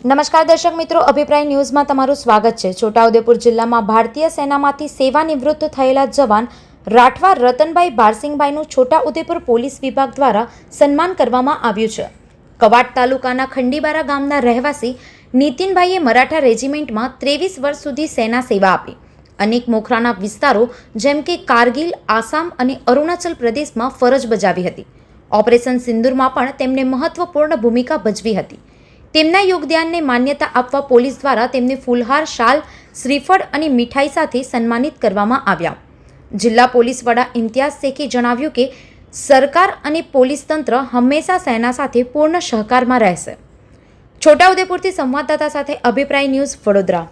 નમસ્કાર દર્શક મિત્રો, અભિપ્રાય ન્યૂઝમાં તમારું સ્વાગત છે. છોટાઉદેપુર જિલ્લામાં ભારતીય સેનામાંથી સેવાનિવૃત્ત થયેલા જવાન રાઠવા રતનભાઈ બારસિંગભાઈનું છોટાઉદેપુર પોલીસ વિભાગ દ્વારા સન્માન કરવામાં આવ્યું છે. કવાટ તાલુકાના ખંડીબારા ગામના રહેવાસી નીતિનભાઈએ મરાઠા રેજિમેન્ટમાં ત્રેવીસ વર્ષ સુધી સેના સેવા આપી. અનેક મોખરાના વિસ્તારો, જેમ કે કારગિલ, આસામ અને અરુણાચલ પ્રદેશમાં ફરજ બજાવી હતી. ઓપરેશન સિંદૂરમાં પણ તેમણે મહત્વપૂર્ણ ભૂમિકા ભજવી હતી. તેમના યોગદાનને માન્યતા આપવા પોલીસ દ્વારા તેમને ફૂલહાર શાલ, શ્રીફળ અને મીઠાઈ સાથે સન્માનિત કરવામાં આવ્યા. જિલ્લા પોલીસ વડા ઇમ્તિયાઝ શેખે જણાવ્યું કે, સરકાર અને પોલીસ તંત્ર હંમેશા સેના સાથે પૂર્ણ સહકારમાં રહેશે. છોટાઉદેપુરથી સંવાદદાતા સાથે અભિપ્રાય ન્યૂઝ વડોદરા.